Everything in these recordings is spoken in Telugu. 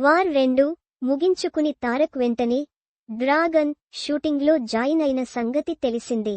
వార్ రెండు ముగించుకుని తారక్ వెంటనే డ్రాగన్ షూటింగ్లో జాయిన్ అయిన సంగతి తెలిసిందే.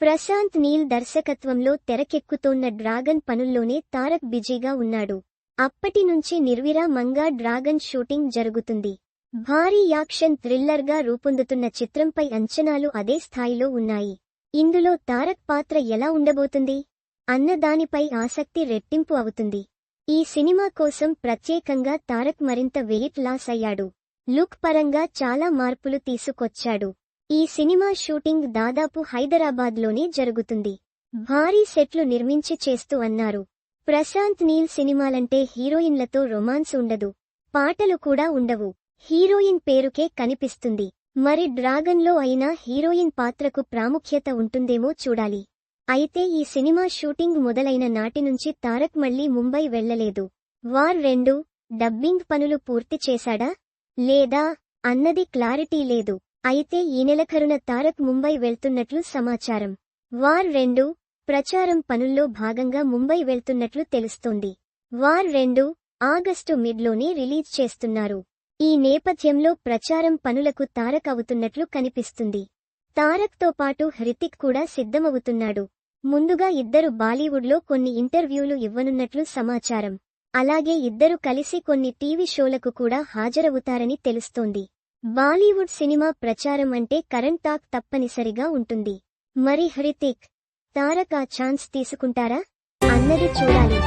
ప్రశాంత్ నీల్ దర్శకత్వంలో తెరకెక్కుతోన్న డ్రాగన్ పనుల్లోనే తారక్ బిజీగా ఉన్నాడు. అప్పటి నుంచి నిర్విరామంగా డ్రాగన్ షూటింగ్ జరుగుతుంది. భారీ యాక్షన్ థ్రిల్లర్గా రూపొందుతున్న చిత్రంపై అంచనాలు అదే స్థాయిలో ఉన్నాయి. ఇందులో తారక్ పాత్ర ఎలా ఉండబోతుంది? అన్న దానిపై ఆసక్తి రెట్టింపు అవుతుంది. ఈ సినిమా కోసం ప్రత్యేకంగా తారక్ మరింత వెయిట్ లాస్ అయ్యాడు. లుక్ పరంగా చాలా మార్పులు తీసుకొచ్చాడు. ఈ సినిమా షూటింగ్ దాదాపు హైదరాబాద్లోనే జరుగుతుంది. భారీ సెట్లు నిర్మించి చేస్తూ అన్నారు. ప్రశాంత్ నీల్ సినిమాలంటే హీరోయిన్లతో రొమాన్స్ ఉండదు. పాటలు కూడా ఉండవు. హీరోయిన్ పేరుకే కనిపిస్తుంది. మరి డ్రాగన్లో అయినా హీరోయిన్ పాత్రకు ప్రాముఖ్యత ఉంటుందేమో చూడాలి. అయితే ఈ సినిమా షూటింగ్ మొదలైన నాటి నుంచి తారక్ మళ్ళీ ముంబై వెళ్ళలేదు వార్ రెండు డబ్బింగ్ పనులు పూర్తి చేశాడా? లేదా? అన్నది క్లారిటీ లేదు. అయితే ఈ నెలఖరున తారక్ ముంబై వెళ్తున్నట్లు సమాచారం. వార్ రెండు ప్రచారం పనుల్లో భాగంగా ముంబై వెళ్తున్నట్లు తెలుస్తోంది. వార్ రెండు ఆగస్టు మిడ్లోనే రిలీజ్ చేస్తున్నారు. ఈ నేపథ్యంలో ప్రచారం పనులకు తారక్ అవుతున్నట్లు కనిపిస్తుంది. తారక్తో పాటు హృతిక్ కూడా సిద్ధమవుతున్నాడు. ముందుగా ఇద్దరు బాలీవుడ్లో కొన్ని ఇంటర్వ్యూలు ఇవ్వనున్నట్లు సమాచారం. అలాగే ఇద్దరు కలిసి కొన్ని టీవీ షోలకు కూడా హాజరవుతారని తెలుస్తోంది. బాలీవుడ్ సినిమా ప్రచారం అంటే కరెంట్ టాక్ తప్పనిసరిగా ఉంటుంది. మరి హృతిక్ తారక్ ఆ ఛాన్స్ తీసుకుంటారా? అన్నది చూడాలి.